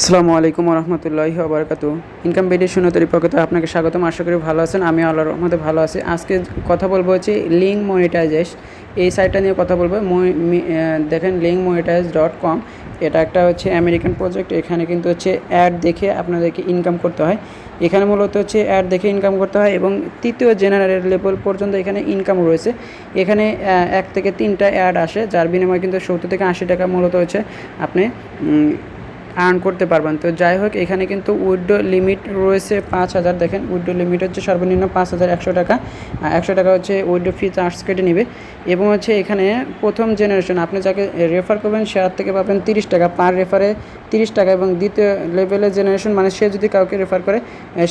আসসালামু আলাইকুম রহমতুল্লাহি আবরকাতু ইনকাম ভিডিও শূন্যতরি পক্ষে আপনাকে স্বাগতম। আশা করি ভালো আছেন। আমি আল্লাহর রহমতে ভালো আছি। আজকে কথা বলব হচ্ছে লিঙ্ক মনিটাইজেশ এই সাইটটা নিয়ে কথা বলব। দেখেন লিঙ্ক মনিটাইজ ডট কম এটা একটা হচ্ছে আমেরিকান প্রজেক্ট এখানে কিন্তু হচ্ছে অ্যাড দেখে আপনাদেরকে ইনকাম করতে হয়। এখানে মূলত হচ্ছে অ্যাড দেখে ইনকাম করতে হয় এবং তৃতীয় জেনারেল লেভেল পর্যন্ত এখানে ইনকাম রয়েছে। এখানে এক থেকে তিনটা অ্যাড আসে, যার বিনিময়ে কিন্তু সত্তর থেকে আশি টাকা মূলত হচ্ছে আপনি আর্ন করতে পারবেন। তো যাই হোক এখানে কিন্তু উইডো লিমিট রয়েছে পাঁচ হাজার। দেখেন, উইডো লিমিট হচ্ছে সর্বনিম্ন পাঁচ হাজার একশো টাকা। একশো টাকা হচ্ছে উইডো ফি চার্জ কেটে নেবে। এবং হচ্ছে এখানে প্রথম জেনারেশন, আপনি যাকে রেফার করবেন শেয়ার থেকে পাবেন তিরিশ টাকা। পার রেফারে তিরিশ টাকা এবং দ্বিতীয় লেভেলের জেনারেশন মানে সে যদি কাউকে রেফার করে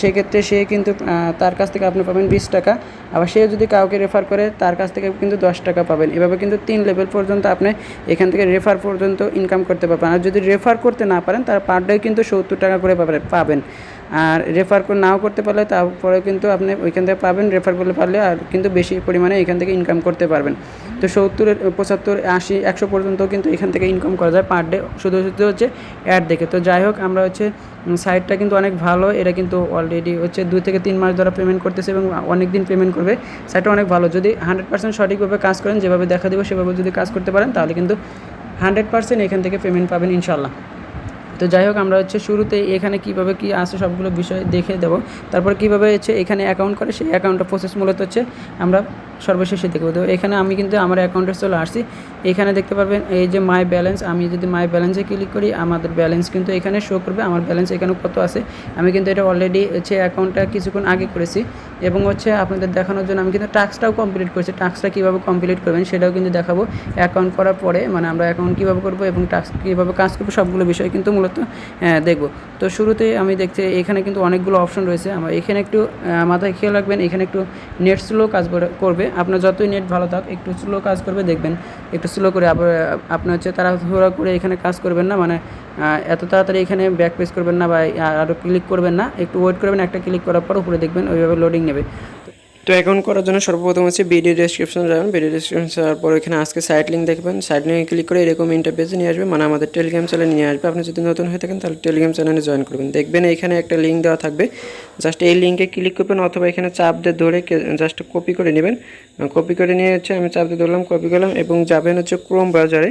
সেই ক্ষেত্রে সে কিন্তু তার কাছ থেকে আপনি পাবেন বিশ টাকা। আবার সে যদি কাউকে রেফার করে, তার কাছ থেকে কিন্তু দশ টাকা পাবেন। এভাবে কিন্তু তিন লেভেল পর্যন্ত আপনি এখান থেকে রেফার পর্যন্ত ইনকাম করতে পারবেন। আর যদি রেফার করতে না পারেন, তার পার ডে কিন্তু সত্তর টাকা করে পাবেন পাবেন। আর রেফার করে নাও করতে পারলে, তারপরে কিন্তু আপনি ওইখান থেকে পাবেন রেফার করলে পারলে আর কিন্তু বেশি পরিমাণে এখান থেকে ইনকাম করতে পারবেন। তো সত্তরের, পঁচাত্তর, আশি, একশো পর্যন্ত কিন্তু এখান থেকে ইনকাম করা যায় পার ডে শুধু শুধু হচ্ছে অ্যাড দেখে। তো যাই হোক, আমরা হচ্ছে সাইটটা কিন্তু অনেক ভালো। এটা কিন্তু অলরেডি হচ্ছে দুই থেকে তিন মাস ধরে পেমেন্ট করতেছে এবং অনেক দিন পেমেন্ট করবে। সাইটটা অনেক ভালো। যদি হান্ড্রেড পার্সেন্ট সঠিকভাবে কাজ করেন, যেভাবে দেখা দেবো, সেভাবে যদি কাজ করতে পারেন, তাহলে কিন্তু হান্ড্রেড পার্সেন্ট এখান থেকে পেমেন্ট পাবেন ইনশাল্লাহ তো যাই হোক, আমরা হচ্ছে শুরুতে এখানে কীভাবে কি আছে সবগুলো বিষয় দেখে দেবো। তারপর কীভাবে হচ্ছে এখানে অ্যাকাউন্ট করে, সেই অ্যাকাউন্টটা প্রসেস মূলত হচ্ছে আমরা সর্বশেষে দেখব। তো এখানে আমি কিন্তু আমার অ্যাকাউন্টে চলে আসছি। এখানে দেখতে পারবেন এই যে মাই ব্যালেন্স আমি যদি মাই ব্যালেন্সে ক্লিক করি, আমাদের ব্যালেন্স কিন্তু এখানে শো করবে। আমার ব্যালেন্স এখানে কত আছে? আমি কিন্তু এটা অলরেডি হচ্ছে অ্যাকাউন্টটা কিছুক্ষণ আগে করেছি। এবং হচ্ছে আপনাদের দেখানোর জন্য আমি কিন্তু টাস্কটাও কমপ্লিট করেছি। টাস্কটা কীভাবে কমপ্লিট করবেন সেটাও কিন্তু দেখাবো। অ্যাকাউন্ট করার পরে মানে আমরা অ্যাকাউন্ট কীভাবে করব এবং টাস্ক কীভাবে কাজ করব সবগুলো বিষয় কিন্তু মূলত দেখব। তো শুরুতে আমি দেখছি এখানে কিন্তু অনেকগুলো অপশন রয়েছে। আমার এখানে একটু মাথায় খেয়াল রাখবেন, এখানে একটু নেট স্লো কাজ করে- করবে। আপনার যতই নেট ভালো থাক, একটু স্লো কাজ করবে, দেখবেন। একটু স্লো করে আপনার হচ্ছে তাড়াহুড়া করে এখানে কাজ করবেন না মানে এত তাড়াতাড়ি এখানে ব্যাক পেস করবেন না বা আরও ক্লিক করবেন না, একটু ওয়েট করবেন, একটা ক্লিক করার পর উপরে দেখবেন, ওইভাবে লোডিং নেবে। তো অ্যাকাউন্ট করার জন্য সর্বপ্রথম হচ্ছে ভিডিও ডেসক্রিপশন যাবেন ভিডিও ডেসক্রিপশন যাওয়ার পর এখানে আজকে সাইট লিঙ্ক দেখবেন। সাইট লিঙ্কে ক্লিক করে এরকম ইন্টারপেজে নিয়ে আসবে। মানে আমাদের টেলিগ্রাম চ্যানেলে নিয়ে আসবে। আপনি যদি নতুন হয়ে থাকেন, তাহলে টেলিগ্রাম চ্যানেলে জয়েন করবেন। দেখবেন এখানে একটা লিঙ্ক দেওয়া থাকবে। জাস্ট এই লিঙ্কে ক্লিক করবেন অথবা এখানে চাপ দিয়ে ধরে জাস্ট কপি করে নেবেন। কপি করে নিয়ে হচ্ছে আমি চাপ দিয়ে ধরলাম কপি করলাম এবং যাবেন হচ্ছে ক্রোম ব্রাউজারে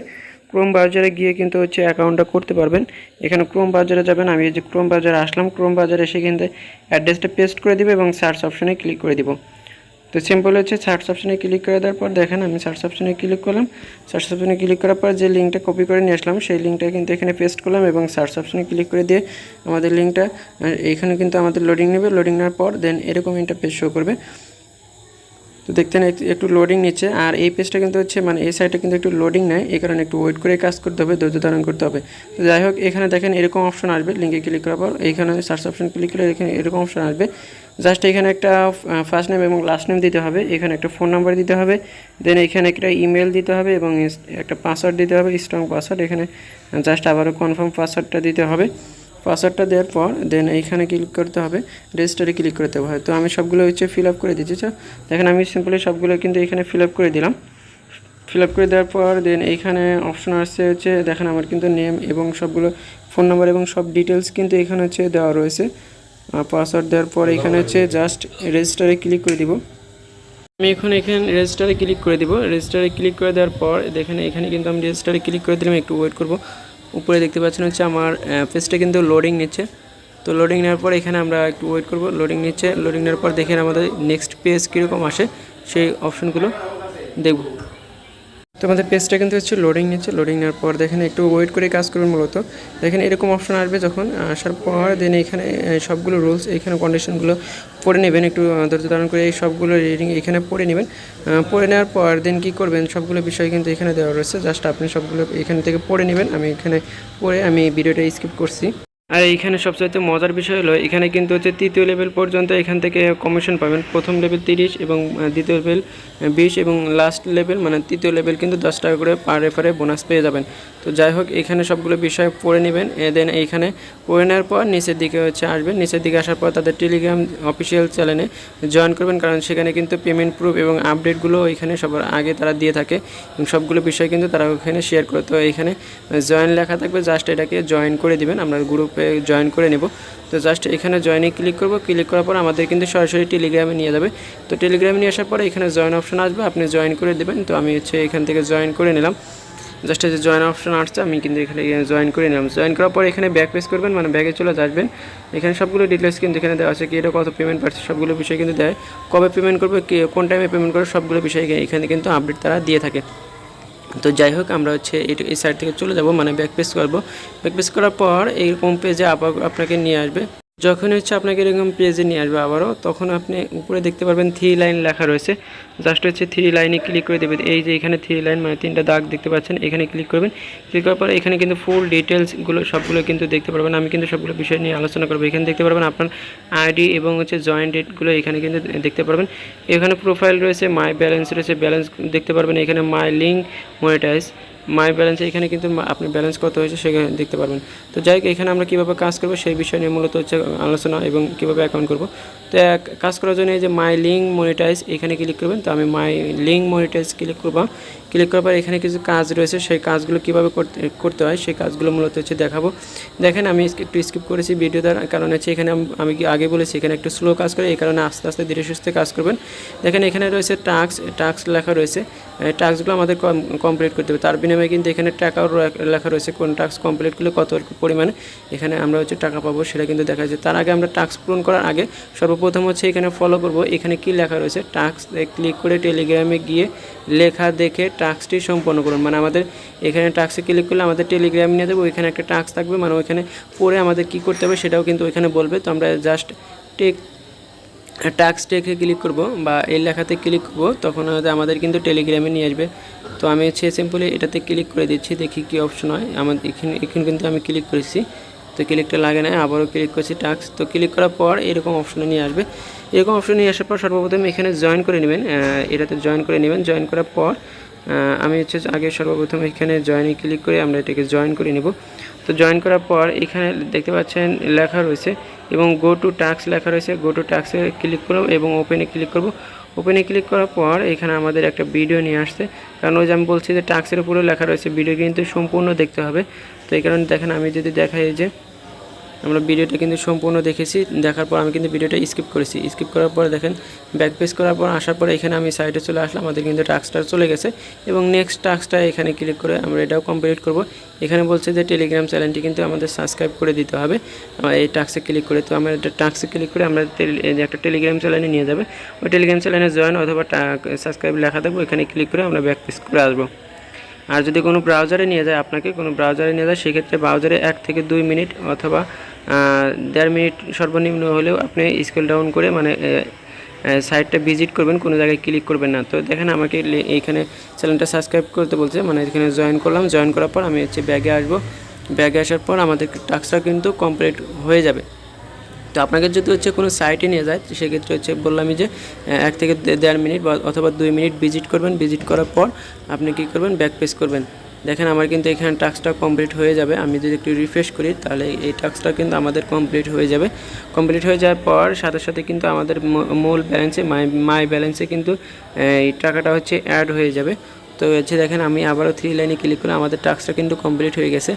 ক্রোম ব্রাউজারে গিয়ে কিন্তু হচ্ছে অ্যাকাউন্টটা করতে পারবেন। এখানে ক্রোম ব্রাউজারে যাবেন। আমি যে ক্রোম ব্রাউজারে আসলাম ক্রোম ব্রাউজারে এসে কিন্তু অ্যাড্রেসটা পেস্ট করে দিব এবং সার্চ অপশনে ক্লিক করে দিব। তো সিম্পল হচ্ছে সার্চ অপশনে ক্লিক করে দেওয়ার পর দেখেন আমি সার্চ অপশনে ক্লিক করলাম। সার্চ অপশনে ক্লিক করার পর যে লিঙ্কটা কপি করে নিয়ে আসলাম, সেই লিঙ্কটা কিন্তু এখানে পেস্ট করলাম এবং সার্চ অপশনে ক্লিক করে দিয়ে আমাদের লিঙ্কটা এখানে কিন্তু আমাদের লোডিং নেবে। লোডিং নেওয়ার পর দেন এরকম ইন্টারফেস শো করবে। তো দেখতেন একটু- লোডিং নিচ্ছে। আর এই পেজটা কিন্তু হচ্ছে মানে এই সাইডটা কিন্তু একটু লোডিং নেয়, এই কারণে একটু ওয়েট করে কাজ করতে হবে, ধৈর্য ধারণ করতে হবে। তো যাই হোক, এখানে দেখেন এরকম অপশন আসবে লিঙ্কে ক্লিক করার পর। এইখানে সার্চ অপশন ক্লিক করে এখানে এরকম অপশন আসবে। জাস্ট এখানে একটা ফার্স্ট নেম এবং লাস্ট নেম দিতে হবে, এখানে একটা ফোন নাম্বার দিতে হবে। দেন এখানে একটা ইমেল দিতে হবে এবং একটা পাসওয়ার্ড দিতে হবে স্ট্রং পাসওয়ার্ড এখানে জাস্ট আবারও কনফার্ম পাসওয়ার্ডটা দিতে হবে। পাসওয়ার্ডটা দেওয়ার পর দেন এইখানে ক্লিক করতে হবে রেজিস্টারে ক্লিক করতে হবে। তো আমি সবগুলো হচ্ছে ফিল আপ করে দিচ্ছি দেখেন আমি সিম্পলি সবগুলো কিন্তু এখানে ফিল আপ করে দিলাম। ফিল আপ করে দেওয়ার পর দেন এইখানে অপশন আসছে হচ্ছে, দেখেন আমার কিন্তু নেম এবং সবগুলো ফোন নাম্বার এবং সব ডিটেলস কিন্তু এখানে হচ্ছে দেওয়া রয়েছে। পাসওয়ার্ড দেওয়ার পর এখানে হচ্ছে জাস্ট রেজিস্টারে ক্লিক করে দিব। আমি এখন এখানে রেজিস্টারে ক্লিক করে দিব। রেজিস্টারে ক্লিক করে দেওয়ার পর, দেখেন এখানে কিন্তু আমি রেজিস্টারে ক্লিক করে দিলাম, একটু ওয়েট করব। উপরে দেখতে পাচ্ছেন হচ্ছে আমার পেজটা কিন্তু লোডিং নিচ্ছে। তো লোডিং নেওয়ার পর এখানে আমরা একটু ওয়েট করব। লোডিং নিচ্ছে লোডিং নেওয়ার পর দেখেন আমাদের নেক্সট পেজ কীরকম আসে, সেই অপশনগুলো দেখব। তো আমাদের পেজটা কিন্তু হচ্ছে লোডিং নিচ্ছে। লোডিং নেওয়ার পর দেখেন একটু ওয়েট করে কাজ করবেন মূলত। দেখেন এরকম অপশন আসবে যখন আসার পর দেন এখানে সবগুলো রুলস এখানে কন্ডিশনগুলো পড়ে নেবেন। একটু ধৈর্য ধারণ করে এই সবগুলো রিডিং এখানে পড়ে নেবেন। পড়ে নেওয়ার পর দেন কী করবেন? সবগুলো বিষয় কিন্তু এখানে দেওয়া রয়েছে। জাস্ট আপনি সবগুলো এখান থেকে পড়ে নেবেন। আমি এখানে পড়ে আমি ভিডিওটা স্কিপ করছি। আর এইখানে সবচাইতে মজার বিষয় হলো, এখানে কিন্তু হচ্ছে তৃতীয় লেভেল পর্যন্ত এখান থেকে কমিশন পাবেন। প্রথম লেভেল তিরিশ এবং দ্বিতীয় লেভেল বিশ এবং লাস্ট লেভেল মানে তৃতীয় লেভেল কিন্তু দশ টাকা করে পার রেফারে বোনাস পেয়ে যাবেন। তো যাই হোক, এখানে সবগুলো বিষয় পড়ে নেবেন। দেন এইখানে পড়ে নেওয়ার পর নিচের দিকে হচ্ছে আসবেন। নিচের দিকে আসার পর তাদের টেলিগ্রাম অফিসিয়াল চ্যানেলে জয়েন করবেন, কারণ সেখানে কিন্তু পেমেন্ট প্রুফ এবং আপডেটগুলো এখানে সবার আগে তারা দিয়ে থাকে এবং সবগুলো বিষয় কিন্তু তারা ওখানে শেয়ার করে। তো এইখানে জয়েন লেখা থাকবে জাস্ট এটাকে জয়েন করে দিবেন। আমরা গ্রুপে জয়েন করে নেব। তো জাস্ট এখানে জয়েনে ক্লিক করব। ক্লিক করার পর আমাদের কিন্তু সরাসরি টেলিগ্রামে নিয়ে যাবে। তো টেলিগ্রামে নিয়ে আসার পরে এখানে জয়েন অপশন আসবে। আপনি জয়েন করে দেবেন। তো আমি হচ্ছে এখান থেকে জয়েন করে নিলাম। জাস্ট যে জয়েন অপশন আসছে আমি কিন্তু এখানে জয়েন করে নিলাম। জয়েন করার পর এখানে ব্যাক পেজ করবেন মানে ব্যাগে চলে আসবেন। এখানে সবগুলো ডিটেলস কিন্তু এখানে দেওয়া আছে, কি এটা কত পেমেন্ট পাচ্ছে, সবগুলো বিষয় কিন্তু দেয়। কবে পেমেন্ট করবে কোন টাইমে পেমেন্ট করবে, সবগুলো বিষয় এখানে কিন্তু আপডেট তারা দিয়ে থাকে। তো যাই হোক, আমরা হচ্ছে এই- সাইড থেকে চলে যাব মানে ব্যাক পেজ করব। ব্যাক পেজ করার পর এইরকম পেজে আপনাকে নিয়ে আসবে। যখন হচ্ছে আপনাকে এরকম পেজে নিয়ে আসবে আবারও, তখন আপনি উপরে দেখতে পারবেন থ্রি লাইন লেখা রয়েছে। জাস্ট হচ্ছে থ্রি লাইনে ক্লিক করে দেবেন। এই যে এখানে থ্রি লাইন মানে তিনটা দাগ দেখতে পাচ্ছেন, এখানে ক্লিক করবেন। ক্লিক করার পর এখানে কিন্তু ফুল ডিটেলসগুলো সবগুলো কিন্তু দেখতে পারবেন। আমি কিন্তু সবগুলো বিষয় নিয়ে আলোচনা করব। এখানে দেখতে পারবেন আপনার আইডি এবং হচ্ছে জয়েন্ট ডেটগুলো এখানে কিন্তু দেখতে পারবেন। এখানে প্রোফাইল রয়েছে মাই ব্যালেন্স রয়েছে ব্যালেন্স দেখতে পারবেন। এখানে my link monetize my balance এখানে কিন্তু আপনি ব্যালেন্স কত হয়েছে সেখানে দেখতে পারবেন। তো যাই হোক, এখানে আমরা কীভাবে কাজ করব সেই বিষয় নিয়ে মূলত হচ্ছে আলোচনা এবং কীভাবে অ্যাকাউন্ট করব। তো কাজ করার জন্য এই যে মাই লিঙ্ক মনিটাইজ এখানে ক্লিক করবেন, তো আমি মাই লিঙ্ক মনিটাইজ ক্লিক করব। ক্লিক করার পর এখানে কিছু কাজ রয়েছে, সেই কাজগুলো কীভাবে করতে হয় সেই কাজগুলো মূলত হচ্ছে দেখাবো। দেখেন আমি একটু স্কিপ করেছি ভিডিওটার কারণ হচ্ছে এখানে আমি আগে বলেছি এখানে একটু স্লো কাজ করে, এই কারণে আস্তে আস্তে ধীরে সুস্থে কাজ করবেন। দেখেন এখানে রয়েছে টাস্ক টাস্ক লেখা রয়েছে। টাস্কগুলো আমাদের কমপ্লিট করতে হবে। তার বিনিময়ে কিন্তু এখানে টাকাও লেখা রয়েছে কোন টাস্ক কমপ্লিট করলে কত পরিমাণে এখানে আমরা হচ্ছে টাকা পাবো সেটা কিন্তু দেখা যায়। তার আগে আমরা টাস্ক পূরণ করার আগে সর্বপ্রথম হচ্ছে এখানে ফলো করব। এখানে কি লেখা রয়েছে? টাস্ক ক্লিক করে টেলিগ্রামে গিয়ে লেখা দেখে টাস্কটি সম্পন্ন করুন। মানে আমাদের এখানে টাস্কে ক্লিক করলে আমাদের টেলিগ্রাম নিয়ে দেবো, ওইখানে একটা টাস্ক থাকবে। মানে ওইখানে পরে আমাদের কি করতে হবে সেটাও কিন্তু ওইখানে বলবে। তো আমরা জাস্ট টেক টাক্স টেকে ক্লিক করব বা এই লেখাতে ক্লিক করব, তখন হয়তো আমাদের কিন্তু টেলিগ্রামে নিয়ে আসবে। তো আমি হচ্ছে সিম্পলি এটাতে ক্লিক করে দিচ্ছি, দেখি কি অপশন হয়। আমার এখানে এখানে কিন্তু আমি ক্লিক করেছি। তো ক্লিকটা লাগে না, আবারও ক্লিক করছি টাক্স তো ক্লিক করার পর এরকম অপশনে নিয়ে আসবে। এরকম অপশন নিয়ে আসার পর সর্বপ্রথম এখানে জয়েন করে নেবেন এটাতে জয়েন করে নেবেন। জয়েন করার পর আমি হচ্ছে আগে সর্বপ্রথম এখানে জয়েনে ক্লিক করে আমরা এটাকে জয়েন করে নেব। তো জয়েন করার পর এখানে দেখতে পাচ্ছেন লেখা রয়েছে এবং গো টু টাস্ক লেখা রয়েছে। গো টু টাস্কে ক্লিক করব এবং ওপেনে ক্লিক করব। ওপেনে ক্লিক করার পর এখানে আমাদের একটা ভিডিও নিয়ে আসছে। কারণ ওই যে আমি বলছি যে টাস্কের উপরে লেখা রয়েছে ভিডিও কিন্তু সম্পূর্ণ দেখতে হবে। তো এই কারণে দেখেন, আমি যদি দেখাই যে আমরা ভিডিওটা কিন্তু সম্পূর্ণ দেখেছি। দেখার পর আমি কিন্তু ভিডিওটা স্কিপ করেছি। স্কিপ করার পর দেখেন ব্যাক পেজ করার পর আসার পর এখানে আমি সাইডে চলে আসলাম, আমাদের কিন্তু টাস্কটা চলে গেছে এবং নেক্সট টাস্কটা এখানে ক্লিক করে আমরা এটাও কমপ্লিট করব। এখানে বলছে যে টেলিগ্রাম চ্যানেলটি কিন্তু আমাদের সাবস্ক্রাইব করে দিতে হবে। এই টাস্কে ক্লিক করে তো আমরা এটা টাস্কে ক্লিক করে আমরা একটা টেলিগ্রাম চ্যানেলে নিয়ে যাবে। ওই টেলিগ্রাম চ্যানেলে জয়েন অথবা সাবস্ক্রাইব লেখা থাকবে, ওইখানে ক্লিক করে আমরা ব্যাক পেজ করে আসব। আর যদি কোনো ব্রাউজারে নিয়ে যায়, আপনাকে কোনো ব্রাউজারে নিয়ে যায়, সেক্ষেত্রে ব্রাউজারে এক থেকে দুই মিনিট অথবা দেড় মিনিট সর্বনিম্ন হলেও আপনি স্কেল ডাউন করে মানে সাইটটা ভিজিট করবেন, কোনো জায়গায় ক্লিক করবেন না। তো দেখেন আমাকে এইখানে চ্যানেলটা সাবস্ক্রাইব করতে বলছে মানে এখানে জয়েন করলাম। জয়েন করার পর আমি হচ্ছে ব্যাগে আসব। ব্যাগে আসার পর আমাদের টাস্কটা কিন্তু কমপ্লিট হয়ে যাবে। তো আপনাকে যদি হচ্ছে কোনো সাইটে নিয়ে যায় সেক্ষেত্রে হচ্ছে বললামই যে এক থেকে দেড় মিনিট বা অথবা দুই মিনিট ভিজিট করবেন। ভিজিট করার পর আপনি কী করবেন? ব্যাক পেস করবেন। দেখেন আমার কিন্তু এখানে টাস্কটা কমপ্লিট হয়ে যাবে। আমি যদি একটু রিফ্রেশ করি, তাহলে এই টাস্কটা কিন্তু আমাদের কমপ্লিট হয়ে যাবে। কমপ্লিট হয়ে যাওয়ার পর সাথে সাথে কিন্তু আমাদের মূল ব্যালেন্সে মাই মাই ব্যালেন্সে কিন্তু এই টাকাটা হচ্ছে অ্যাড হয়ে যাবে। তো হচ্ছে দেখেন, আমি আবারও থ্রি লাইনে ক্লিক করলে আমাদের টাস্কটা কিন্তু কমপ্লিট হয়ে গেছে।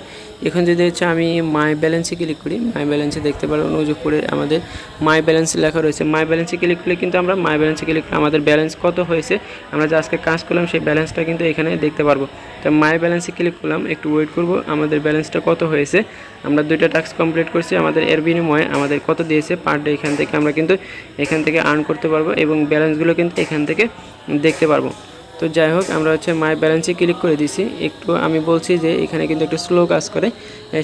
এখন যদি হচ্ছে আমি মাই ব্যালেন্সে ক্লিক করি মাই ব্যালেন্সে দেখতে যে উপরে আমাদের মাই ব্যালেন্স লেখা রয়েছে। মাই ব্যালেন্সে ক্লিক করলে কিন্তু আমরা মাই ব্যালেন্সে ক্লিক করে আমাদের ব্যালেন্স কত হয়েছে, আমরা যে আজকে কাজ করলাম, সেই ব্যালেন্সটা কিন্তু এখানে দেখতে পারব। তো মাই ব্যালেন্সে ক্লিক করলাম, একটু ওয়েট করব, আমাদের ব্যালেন্সটা কত হয়েছে। আমরা দুইটা টাস্ক কমপ্লিট করছি, আমাদের এর বিনিময়ে আমাদের কত দিয়েছে পার ডে এখান থেকে আমরা কিন্তু এখান থেকে আর্ন করতে পারব এবং ব্যালেন্সগুলো কিন্তু এখান থেকে দেখতে পারব। তো যাই হোক, আমরা হচ্ছে মাই ব্যালেন্সে ক্লিক করে দিছি একটু আমি বলছি যে, এখানে কিন্তু একটু স্লো কাজ করে।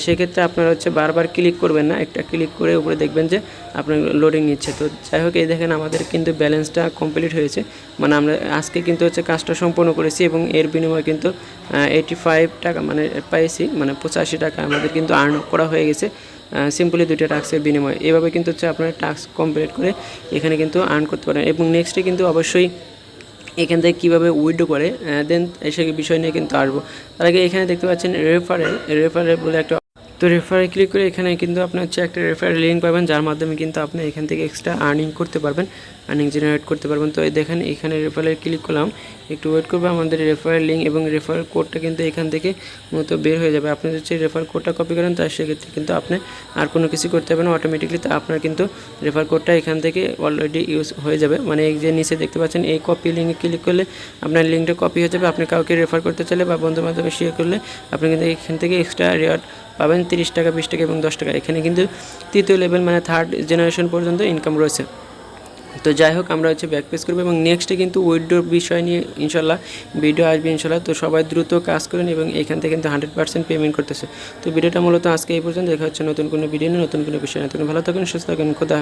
সেক্ষেত্রে আপনারা হচ্ছে বারবার ক্লিক করবেন না। একটা ক্লিক করে উপরে দেখবেন যে, আপনার লোডিং নিচ্ছে। তো যাই হোক, এই দেখেন আমাদের কিন্তু ব্যালেন্সটা কমপ্লিট হয়েছে। মানে আমরা আজকে কিন্তু হচ্ছে কাজটা সম্পূর্ণ করেছি এবং এর বিনিময়ে কিন্তু এইটি ফাইভ টাকা মানে পাইছি। মানে পঁচাশি টাকা আমাদের কিন্তু আর্ন করা হয়ে গেছে। সিম্পলি দুইটা টাস্কের বিনিময়ে। এভাবে কিন্তু হচ্ছে আপনারা টাস্ক কমপ্লিট করে এখানে কিন্তু আর্ন করতে পারেন। এবং নেক্সটে কিন্তু অবশ্যই এখান থেকে কীভাবে উইডো করে দেন এসে বিষয় নিয়ে কিন্তু আসব। তার আগে এখানে দেখতে পাচ্ছেন রেফারেল রেফারেল বলে একটা তো রেফারে ক্লিক করে এখানে কিন্তু আপনি হচ্ছে একটা রেফারেল লিঙ্ক পাবেন, যার মাধ্যমে কিন্তু আপনি এখান থেকে এক্সট্রা আর্নিং করতে পারবেন আর্নিং জেনারেট করতে পারবেন। তো দেখেন, এখানে রেফারেল ক্লিক করলাম, একটু ওয়েট করবে, আমাদের রেফারেল লিঙ্ক এবং রেফারেল কোডটা কিন্তু এখান থেকে মূলত বের হয়ে যাবে। আপনি যদি রেফার কোডটা কপি করেন তার সেক্ষেত্রে কিন্তু আপনি আর কোনো কিছু করতে হবে না অটোমেটিকলি তা আপনার কিন্তু রেফার কোডটা এখান থেকে অলরেডি ইউজ হয়ে যাবে। মানে এই যে নিচে দেখতে পাচ্ছেন, এই কপি লিঙ্কে ক্লিক করলে আপনার লিঙ্কটা কপি হয়ে যাবে। আপনি কাউকে রেফার করতে চাইলে বা বন্ধু বান্ধবে শেয়ার করলে, আপনি কিন্তু এখান থেকে এক্সট্রা রেওয়ার্ড পাবেন তিরিশ টাকা, বিশ টাকা এবং দশ টাকা। এখানে কিন্তু তৃতীয় লেভেল মানে থার্ড জেনারেশন পর্যন্ত ইনকাম রয়েছে। তো যাই হোক, আমরা হচ্ছে ব্যাক পেজ করব এবং নেক্সটে কিন্তু উইডোর বিষয় নিয়ে ইনশাল্লাহ ভিডিও আসবে ইনশাল্লাহ। তো সবাই দ্রুত কাজ করেন এবং এখান থেকে কিন্তু হান্ড্রেড পার্সেন্ট পেমেন্ট করতেছে। তো ভিডিওটা মূলত আজকে এই পর্যন্ত। দেখা হচ্ছে নতুন কোনো ভিডিও নিয়ে, নতুন কোনো বিষয় নতুন ভালো থাকুন, সুস্থ থাকুন, খোদা